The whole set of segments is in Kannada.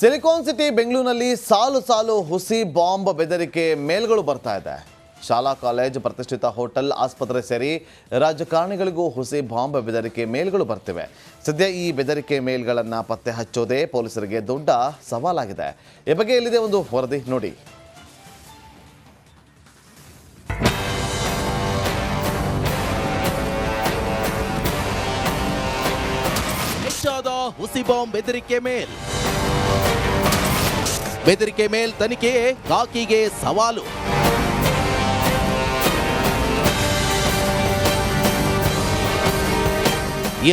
ಸಿಲಿಕಾನ್ ಸಿಟಿ ಬೆಂಗಳೂರಿನಲ್ಲಿ ಸಾಲು ಸಾಲು ಹುಸಿ ಬಾಂಬ್ ಬೆದರಿಕೆ ಮೇಲ್ಗಳು ಬರ್ತಾ ಇದೆ. ಶಾಲಾ ಕಾಲೇಜ್ ಪ್ರತಿಷ್ಠಿತ ಹೋಟೆಲ್ ಆಸ್ಪತ್ರೆ ಸೇರಿ ರಾಜಕಾರಣಿಗಳಿಗೂ ಹುಸಿ ಬಾಂಬ್ ಬೆದರಿಕೆ ಮೇಲ್ಗಳು ಬರ್ತಿವೆ. ಸದ್ಯ ಈ ಬೆದರಿಕೆ ಮೇಲ್ಗಳನ್ನು ಪತ್ತೆ ಹಚ್ಚೋದೇ ಪೊಲೀಸರಿಗೆ ದೊಡ್ಡ ಸವಾಲಾಗಿದೆ. ಈ ಬಗ್ಗೆ ಇಲ್ಲಿದೆ ಒಂದು ವರದಿ ನೋಡಿ. ಹುಸಿ ಬಾಂಬ್ ಬೆದರಿಕೆ ಮೇಲ್. ಬೆದರಿಕೆ ಮೇಲ್ ತನಿಖೆ ಕಾಕಿಗೆ ಸವಾಲು.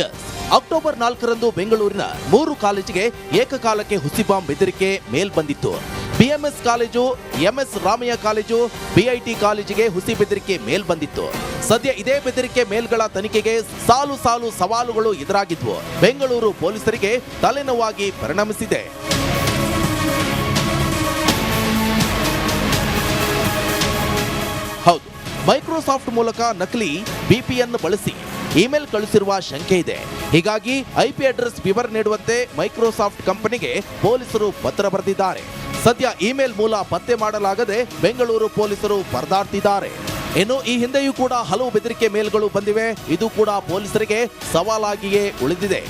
ಎಸ್ ಅಕ್ಟೋಬರ್ ನಾಲ್ಕರಂದು ಬೆಂಗಳೂರಿನ ಮೂರು ಕಾಲೇಜಿಗೆ ಏಕಕಾಲಕ್ಕೆ ಹುಸಿಬಾಂಬ್ ಬೆದರಿಕೆ ಮೇಲ್ ಬಂದಿತ್ತು. BMS college, MS Ramaiah college, BIT ಕಾಲೇಜಿಗೆ ಹುಸಿ ಬೆದರಿಕೆ ಮೇಲ್ ಬಂದಿತ್ತು. ಸದ್ಯ ಇದೇ ಬೆದರಿಕೆ ಮೇಲ್ಗಳ ತನಿಖೆಗೆ ಸಾಲು ಸಾಲು ಸವಾಲುಗಳು ಎದುರಾಗಿದ್ವು. ಬೆಂಗಳೂರು ಪೊಲೀಸರಿಗೆ ತಲೆನೋವಾಗಿ ಪರಿಣಮಿಸಿದೆ. ಮೈಕ್ರೋಸಾಫ್ಟ್ ಮೂಲಕ ನಕಲಿ ಬಿಪಿಎನ್ ಬಳಸಿ ಇಮೇಲ್ ಕಳುಹಿಸಿರುವ ಶಂಕೆ ಇದೆ. ಹೀಗಾಗಿ ಐಪಿ ಅಡ್ರೆಸ್ ವಿವರ ನೀಡುವಂತೆ ಮೈಕ್ರೋಸಾಫ್ಟ್ ಕಂಪನಿಗೆ ಪೊಲೀಸರು ಪತ್ರ ಬರೆದಿದ್ದಾರೆ. ಸದ್ಯ ಇಮೇಲ್ ಮೂಲ ಪತ್ತೆ ಮಾಡಲಾಗದೆ ಬೆಂಗಳೂರು ಪೊಲೀಸರು ಪರದಾಡ್ತಿದ್ದಾರೆ. ಇನ್ನು ಈ ಹಿಂದೆಯೂ ಕೂಡ ಹಲವು ಬೆದರಿಕೆ ಮೇಲ್ಗಳು ಬಂದಿವೆ. ಇದು ಕೂಡ ಪೊಲೀಸರಿಗೆ ಸವಾಲಾಗಿಯೇ ಉಳಿದಿದೆ.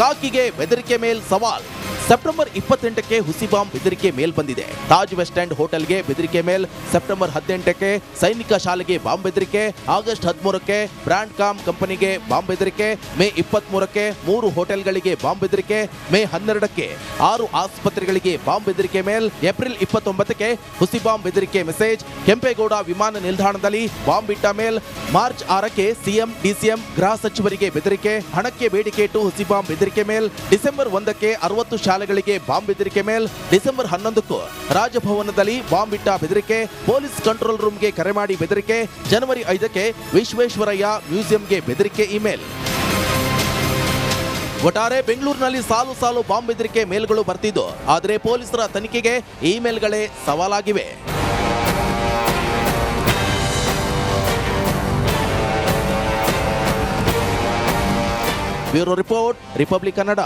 ಕಾಕಿಗೆ ಬೆದರಿಕೆ ಮೇಲ್ ಸವಾಲ್. ಸೆಪ್ಟೆಂಬರ್ ಇಪ್ಪತ್ತೆಂಟಕ್ಕೆ ಹುಸಿ ಬಾಂಬ್ ಬೆದರಿಕೆ ಮೇಲ್ ಬಂದಿದೆ. ತಾಜ್ ವೆಸ್ಟ್ ಎಂಡ್ ಹೋಟೆಲ್ಗೆ ಬೆದರಿಕೆ ಮೇಲ್ ಸೆಪ್ಟೆಂಬರ್ ಹದಿನೆಂಟಕ್ಕೆ ಸೈನಿಕ ಶಾಲೆಗೆ ಬಾಂಬ್ ಬೆದರಿಕೆ, ಆಗಸ್ಟ್ ಹದಿಮೂರಕ್ಕೆ ಬ್ರಾಂಡ್ ಕಾಮ್ ಕಂಪನಿಗೆ ಬಾಂಬ್ ಬೆದರಿಕೆ, ಮೇ ಇಪ್ಪತ್ಮೂರಕ್ಕೆ ಮೂರು ಹೋಟೆಲ್ಗಳಿಗೆ ಬಾಂಬ್ ಬೆದರಿಕೆ, ಮೇ ಹನ್ನೆರಡಕ್ಕೆ ಆರು ಆಸ್ಪತ್ರೆಗಳಿಗೆ ಬಾಂಬ್ ಬೆದರಿಕೆ ಮೇಲ್ ಏಪ್ರಿಲ್ ಇಪ್ಪತ್ತೊಂಬತ್ತಕ್ಕೆ ಹುಸಿ ಬಾಂಬ್ ಬೆದರಿಕೆ ಮೆಸೇಜ್. ಕೆಂಪೇಗೌಡ ವಿಮಾನ ನಿಲ್ದಾಣದಲ್ಲಿ ಬಾಂಬ್ ಇಟ್ಟ ಮೇಲ್ ಮಾರ್ಚ್ ಆರಕ್ಕೆ ಸಿಎಂ, ಡಿಸಿಎಂ, ಗೃಹ ಸಚಿವರಿಗೆ ಬೆದರಿಕೆ, ಹಣಕ್ಕೆ ಬೇಡಿಕೆ ಇಟ್ಟು ಹುಸಿ ಬಾಂಬ್ ಬೆದರಿಕೆ ಮೇಲ್ ಡಿಸೆಂಬರ್ ಒಂದಕ್ಕೆ ಅರವತ್ತು ಶಾಲೆಗಳಿಗೆ ಬಾಂಬ್ ಬೆದರಿಕೆ ಮೇಲ್ ಡಿಸೆಂಬರ್ ಹನ್ನೊಂದಕ್ಕೂ ರಾಜಭವನದಲ್ಲಿ ಬಾಂಬ್ ಇಟ್ಟ ಬೆದರಿಕೆ, ಪೊಲೀಸ್ ಕಂಟ್ರೋಲ್ ರೂಮ್ಗೆ ಕರೆ ಮಾಡಿ ಬೆದರಿಕೆ, ಜನವರಿ ಐದಕ್ಕೆ ವಿಶ್ವೇಶ್ವರಯ್ಯ ಮ್ಯೂಸಿಯಂಗೆ ಬೆದರಿಕೆ ಇಮೇಲ್. ಒಟ್ಟಾರೆ ಬೆಂಗಳೂರಿನಲ್ಲಿ ಸಾಲು ಸಾಲು ಬಾಂಬ್ ಬೆದರಿಕೆ ಮೇಲ್ಗಳು ಬರ್ತಿದ್ದು, ಆದರೆ ಪೊಲೀಸರ ತನಿಖೆಗೆ ಇಮೇಲ್ಗಳೇ ಸವಾಲಾಗಿವೆ. Bureau report, Republic Kannada.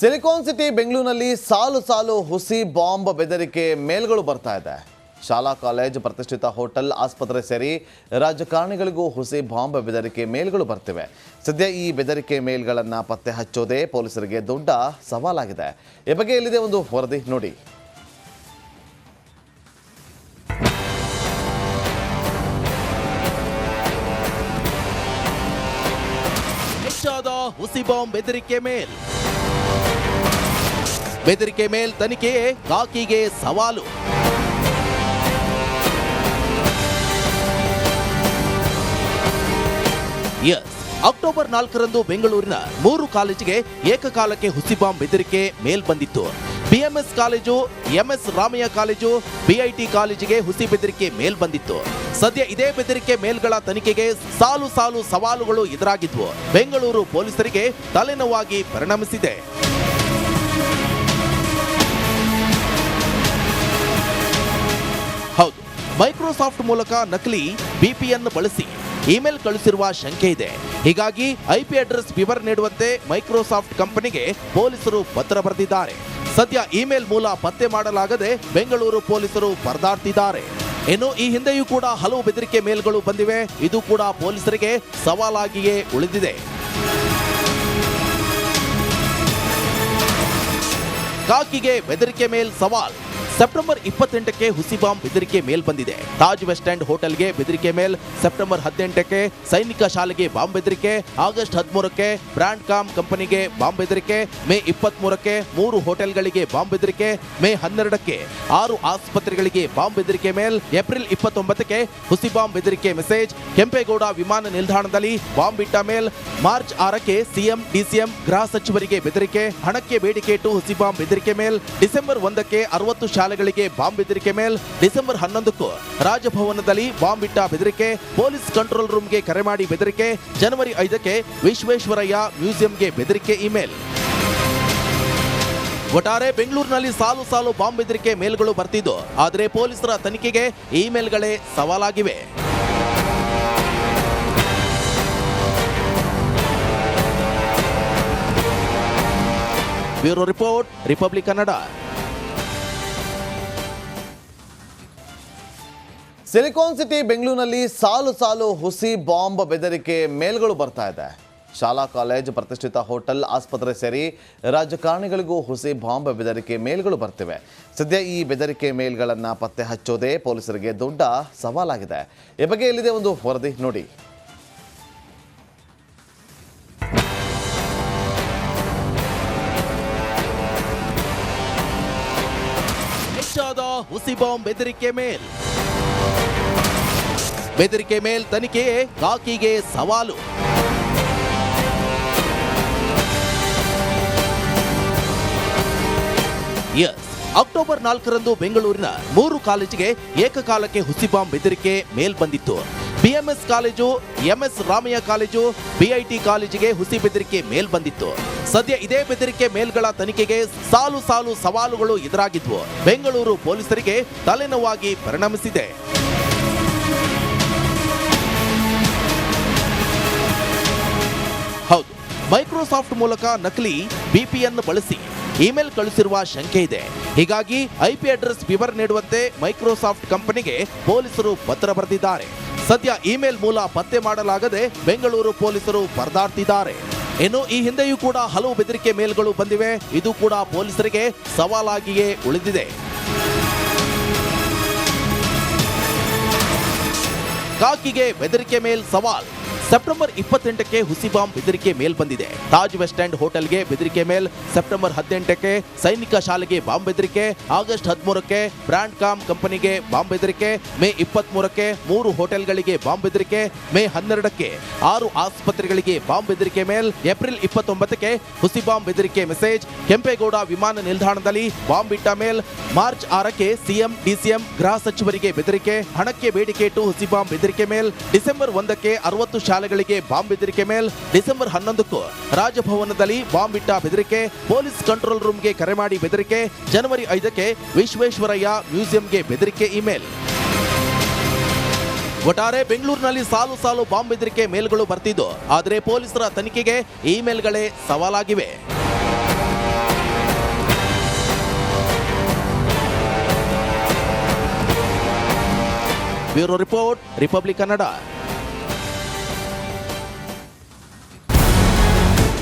Silicon City ಬೆಂಗಳೂರಿನಲ್ಲಿ ಸಾಲು ಸಾಲು ಹುಸಿ ಬಾಂಬ್ ಬೆದರಿಕೆ ಮೇಲ್ಗಳು ಬರ್ತಾ ಇದೆ. ಶಾಲಾ ಕಾಲೇಜ್ ಪ್ರತಿಷ್ಠಿತ ಹೋಟೆಲ್ ಆಸ್ಪತ್ರೆ ಸೇರಿ ರಾಜಕಾರಣಿಗಳಿಗೂ ಹುಸಿ ಬಾಂಬ್ ಬೆದರಿಕೆ ಮೇಲ್ಗಳು ಬರ್ತಿವೆ. ಸದ್ಯ ಈ ಬೆದರಿಕೆ ಮೇಲ್ಗಳನ್ನು ಪತ್ತೆ ಹಚ್ಚೋದೇ ಪೊಲೀಸರಿಗೆ ದೊಡ್ಡ ಸವಾಲಾಗಿದೆ. ಈ ಬಗ್ಗೆ ಇಲ್ಲಿದೆ ಒಂದು ವರದಿ ನೋಡಿ. ಹುಸಿ ಬಾಂಬ್ ಬೆದರಿಕೆ ಮೇಲ್. ಬೆದರಿಕೆ ಮೇಲ್ ತನಿಖೆ ಕಾಕಿಗೆ ಸವಾಲು. ಎಸ್ ಅಕ್ಟೋಬರ್ ನಾಲ್ಕರಂದು ಬೆಂಗಳೂರಿನ ಮೂರು ಕಾಲೇಜಿಗೆ ಏಕಕಾಲಕ್ಕೆ ಹುಸಿಬಾಂಬ್ ಬೆದರಿಕೆ ಮೇಲ್ ಬಂದಿತ್ತು. BMS college MS Ramaiah college BIT ಕಾಲೇಜಿಗೆ ಹುಸಿ ಬೆದರಿಕೆ ಮೇಲ್ ಬಂದಿತ್ತು. ಸದ್ಯ ಇದೇ ಬೆದರಿಕೆ ಮೇಲ್ಗಳ ತನಿಖೆಗೆ ಸಾಲು ಸಾಲು ಸವಾಲುಗಳು ಎದುರಾಗಿದ್ವು. ಬೆಂಗಳೂರು ಪೊಲೀಸರಿಗೆ ತಲೆನೋವಾಗಿ ಪರಿಣಮಿಸಿದೆ. ಮೈಕ್ರೋಸಾಫ್ಟ್ ಮೂಲಕ ನಕಲಿ ಬಿಪಿಎನ್ ಬಳಸಿ ಇಮೇಲ್ ಕಳಿಸಿರುವ ಶಂಕೆ ಇದೆ. ಹೀಗಾಗಿ ಐಪಿ ಅಡ್ರೆಸ್ ವಿವರ ನೀಡುವಂತೆ ಮೈಕ್ರೋಸಾಫ್ಟ್ ಕಂಪನಿಗೆ ಪೊಲೀಸರು ಪತ್ರ ಬರೆದಿದ್ದಾರೆ. ಸದ್ಯ ಇಮೇಲ್ ಮೂಲ ಪತ್ತೆ ಮಾಡಲಾಗದೆ ಬೆಂಗಳೂರು ಪೊಲೀಸರು ಪರದಾಡ್ತಿದ್ದಾರೆ. ಇನ್ನು ಈ ಹಿಂದೆಯೂ ಕೂಡ ಹಲವು ಬೆದರಿಕೆ ಮೇಲ್ಗಳು ಬಂದಿವೆ. ಇದು ಕೂಡ ಪೊಲೀಸರಿಗೆ ಸವಾಲಾಗಿಯೇ ಉಳಿದಿದೆ. ಕಾಕಿಗೆ ಬೆದರಿಕೆ ಮೇಲ್ ಸವಾಲ್. ಸೆಪ್ಟೆಂಬರ್ ಇಪ್ಪತ್ತೆಂಟಕ್ಕೆ ಹುಸಿ ಬಾಂಬ್ ಬೆದರಿಕೆ ಮೇಲ್ ಬಂದಿದೆ. ತಾಜ್ ವೆಸ್ಟ್ ಎಂಡ್ ಹೋಟೆಲ್ಗೆ ಬೆದರಿಕೆ ಮೇಲ್ ಸೆಪ್ಟೆಂಬರ್ ಹದಿನೆಂಟಕ್ಕೆ ಸೈನಿಕ ಶಾಲೆಗೆ ಬಾಂಬ್ ಬೆದರಿಕೆ, ಆಗಸ್ಟ್ ಹದಿಮೂರಕ್ಕೆ ಬ್ರಾಂಡ್ ಕಾಮ್ ಕಂಪನಿಗೆ ಬಾಂಬ್ ಬೆದರಿಕೆ, ಮೇ ಇಪ್ಪತ್ಮೂರಕ್ಕೆ ಮೂರು ಹೋಟೆಲ್ಗಳಿಗೆ ಬಾಂಬ್ ಬೆದರಿಕೆ, ಮೇ ಹನ್ನೆರಡಕ್ಕೆ ಆರು ಆಸ್ಪತ್ರೆಗಳಿಗೆ ಬಾಂಬ್ ಬೆದರಿಕೆ ಮೇಲ್, ಏಪ್ರಿಲ್ ಇಪ್ಪತ್ತೊಂಬತ್ತಕ್ಕೆ ಹುಸಿ ಬಾಂಬ್ ಬೆದರಿಕೆ ಮೆಸೇಜ್, ಕೆಂಪೇಗೌಡ ವಿಮಾನ ನಿಲ್ದಾಣದಲ್ಲಿ ಬಾಂಬ್ ಇಟ್ಟ ಮೇಲ್, ಮಾರ್ಚ್ ಆರಕ್ಕೆ ಸಿಎಂ, ಡಿಸಿಎಂ, ಗೃಹ ಸಚಿವರಿಗೆ ಬೆದರಿಕೆ, ಹಣಕ್ಕೆ ಬೇಡಿಕೆ ಇಟ್ಟು ಹುಸಿ ಬಾಂಬ್ ಬೆದರಿಕೆ ಮೇಲ್, ಡಿಸೆಂಬರ್ ಒಂದಕ್ಕೆ ಅರವತ್ತು ಶಾಲೆಗಳಿಗೆ ಬಾಂಬ್ ಬೆದರಿಕೆ ಮೇಲ್ ಡಿಸೆಂಬರ್ ಹನ್ನೊಂದಕ್ಕೂ ರಾಜಭವನದಲ್ಲಿ ಬಾಂಬ್ ಇಟ್ಟ ಬೆದರಿಕೆ, ಪೊಲೀಸ್ ಕಂಟ್ರೋಲ್ ರೂಮ್ಗೆ ಕರೆ ಮಾಡಿ ಬೆದರಿಕೆ, ಜನವರಿ ಐದಕ್ಕೆ ವಿಶ್ವೇಶ್ವರಯ್ಯ ಮ್ಯೂಸಿಯಂಗೆ ಬೆದರಿಕೆ ಇಮೇಲ್. ಒಟ್ಟಾರೆ ಬೆಂಗಳೂರಿನಲ್ಲಿ ಸಾಲು ಸಾಲು ಬಾಂಬ್ ಬೆದರಿಕೆ ಮೇಲ್ಗಳು ಬರ್ತಿದ್ದು, ಆದರೆ ಪೊಲೀಸರ ತನಿಖೆಗೆ ಇಮೇಲ್ಗಳೇ ಸವಾಲಾಗಿವೆ. Bureau report, Republic Kannada. Silicon City ಬೆಂಗಳೂರಿನಲ್ಲಿ ಸಾಲು ಸಾಲು ಹುಸಿ ಬಾಂಬ್ ಬೆದರಿಕೆ ಮೇಲ್ಗಳು ಬರ್ತಾ ಇದೆ. ಶಾಲಾ ಕಾಲೇಜ್ ಪ್ರತಿಷ್ಠಿತ ಹೋಟೆಲ್ ಆಸ್ಪತ್ರೆ ಸೇರಿ ರಾಜಕಾರಣಿಗಳಿಗೂ ಹುಸಿ ಬಾಂಬ್ ಬೆದರಿಕೆ ಮೇಲ್ಗಳು ಬರ್ತಿವೆ. ಸದ್ಯ ಈ ಬೆದರಿಕೆ ಮೇಲ್ಗಳನ್ನು ಪತ್ತೆ ಹಚ್ಚೋದೇ ಪೊಲೀಸರಿಗೆ ದೊಡ್ಡ ಸವಾಲಾಗಿದೆ. ಈ ಬಗ್ಗೆ ಇಲ್ಲಿದೆ ಒಂದು ವರದಿ ನೋಡಿ. ಹುಸಿ ಬಾಂಬ್ ಬೆದರಿಕೆ ಮೇಲ್. ಬೆದರಿಕೆ ಮೇಲ್ ತನಿಖೆ, ಕಾಕಿಗೆ ಸವಾಲು. ಎಸ್ ಅಕ್ಟೋಬರ್ ನಾಲ್ಕರಂದು ಬೆಂಗಳೂರಿನ ಮೂರು ಕಾಲೇಜಿಗೆ ಏಕಕಾಲಕ್ಕೆ ಹುಸಿ ಬಾಂಬ್ ಬೆದರಿಕೆ ಮೇಲ್ ಬಂದಿತ್ತು. BMS college MS Ramaiah college BIT ಕಾಲೇಜಿಗೆ ಹುಸಿ ಬೆದರಿಕೆ ಮೇಲ್ ಬಂದಿತ್ತು. ಸದ್ಯ ಇದೇ ಬೆದರಿಕೆ ಮೇಲ್ಗಳ ತನಿಖೆಗೆ ಸಾಲು ಸಾಲು ಸವಾಲುಗಳು ಎದುರಾಗಿದ್ವು. ಬೆಂಗಳೂರು ಪೊಲೀಸರಿಗೆ ತಲೆನೋವಾಗಿ ಪರಿಣಮಿಸಿದೆ. ಮೈಕ್ರೋಸಾಫ್ಟ್ ಮೂಲಕ ನಕಲಿ ಬಿಪಿಎನ್ ಬಳಸಿ ಇಮೇಲ್ ಕಳಿಸಿರುವ ಶಂಕೆ ಇದೆ. ಹೀಗಾಗಿ ಐಪಿ ಅಡ್ರೆಸ್ ವಿವರ ನೀಡುವಂತೆ ಮೈಕ್ರೋಸಾಫ್ಟ್ ಕಂಪನಿಗೆ ಪೊಲೀಸರು ಪತ್ರ ಬರೆದಿದ್ದಾರೆ. ಸದ್ಯ ಇಮೇಲ್ ಮೂಲ ಪತ್ತೆ ಮಾಡಲಾಗದೆ ಬೆಂಗಳೂರು ಪೊಲೀಸರು ಪರದಾಡ್ತಿದ್ದಾರೆ. ಇನ್ನು ಈ ಹಿಂದೆಯೂ ಕೂಡ ಹಲವು ಬೆದರಿಕೆ ಮೇಲ್ಗಳು ಬಂದಿವೆ. ಇದು ಕೂಡ ಪೊಲೀಸರಿಗೆ ಸವಾಲಾಗಿಯೇ ಉಳಿದಿದೆ. ಕಾಕಿಗೆ ಬೆದರಿಕೆ ಮೇಲ್ ಸವಾಲ್. ಸೆಪ್ಟೆಂಬರ್ ಇಪ್ಪತ್ತೆಂಟಕ್ಕೆ ಹುಸಿ ಬಾಂಬ್ ಬೆದರಿಕೆ ಮೇಲ್ ಬಂದಿದೆ. ತಾಜ್ ವೆಸ್ಟ್ ಹೋಟೆಲ್ಗೆ ಬೆದರಿಕೆ ಮೇಲ್ ಸೆಪ್ಟೆಂಬರ್ ಹದಿನೆಂಟಕ್ಕೆ ಸೈನಿಕ ಶಾಲೆಗೆ ಬಾಂಬ್ ಬೆದರಿಕೆ, ಆಗಸ್ಟ್ ಹದಿಮೂರಕ್ಕೆ ಬ್ರಾಂಡ್ ಕಾಮ್ ಕಂಪನಿಗೆ ಬಾಂಬ್ ಬೆದರಿಕೆ, ಮೇ ಇಪ್ಪತ್ಮೂರಕ್ಕೆ ಮೂರು ಹೋಟೆಲ್ಗಳಿಗೆ ಬಾಂಬ್ ಬೆದರಿಕೆ, ಮೇ ಹನ್ನೆರಡಕ್ಕೆ ಆರು ಆಸ್ಪತ್ರೆಗಳಿಗೆ ಬಾಂಬ್ ಬೆದರಿಕೆ ಮೇಲ್, ಏಪ್ರಿಲ್ ಇಪ್ಪತ್ತೊಂಬತ್ತಕ್ಕೆ ಹುಸಿ ಬಾಂಬ್ ಬೆದರಿಕೆ ಮೆಸೇಜ್, ಕೆಂಪೇಗೌಡ ವಿಮಾನ ನಿಲ್ದಾಣದಲ್ಲಿ ಬಾಂಬ್ ಇಟ್ಟ ಮೇಲ್, ಮಾರ್ಚ್ ಆರಕ್ಕೆ ಸಿಎಂ, ಡಿಸಿಎಂ, ಗೃಹ ಸಚಿವರಿಗೆ ಬೆದರಿಕೆ, ಹಣಕ್ಕೆ ಬೇಡಿಕೆ ಇಟ್ಟು ಹುಸಿ ಬಾಂಬ್ ಬೆದರಿಕೆ ಮೇಲ್, ಡಿಸೆಂಬರ್ ಒಂದಕ್ಕೆ ಅರವತ್ತು ಶಾಲೆಗಳಿಗೆ ಬಾಂಬ್ ಬೆದರಿಕೆ ಮೇಲ್ ಡಿಸೆಂಬರ್ ಹನ್ನೊಂದಕ್ಕೂ ರಾಜಭವನದಲ್ಲಿ ಬಾಂಬ್ ಇಟ್ಟ ಬೆದರಿಕೆ, ಪೊಲೀಸ್ ಕಂಟ್ರೋಲ್ ರೂಮ್ಗೆ ಕರೆ ಮಾಡಿ ಬೆದರಿಕೆ, ಜನವರಿ ಐದಕ್ಕೆ ವಿಶ್ವೇಶ್ವರಯ್ಯ ಮ್ಯೂಸಿಯಂಗೆ ಬೆದರಿಕೆ ಇಮೇಲ್. ಒಟ್ಟಾರೆ ಬೆಂಗಳೂರಿನಲ್ಲಿ ಸಾಲು ಸಾಲು ಬಾಂಬ್ ಬೆದರಿಕೆ ಮೇಲ್ಗಳು ಬರ್ತಿದ್ದು, ಆದರೆ ಪೊಲೀಸರ ತನಿಖೆಗೆ ಇಮೇಲ್ಗಳೇ ಸವಾಲಾಗಿವೆ. Bureau report, Republic Kannada.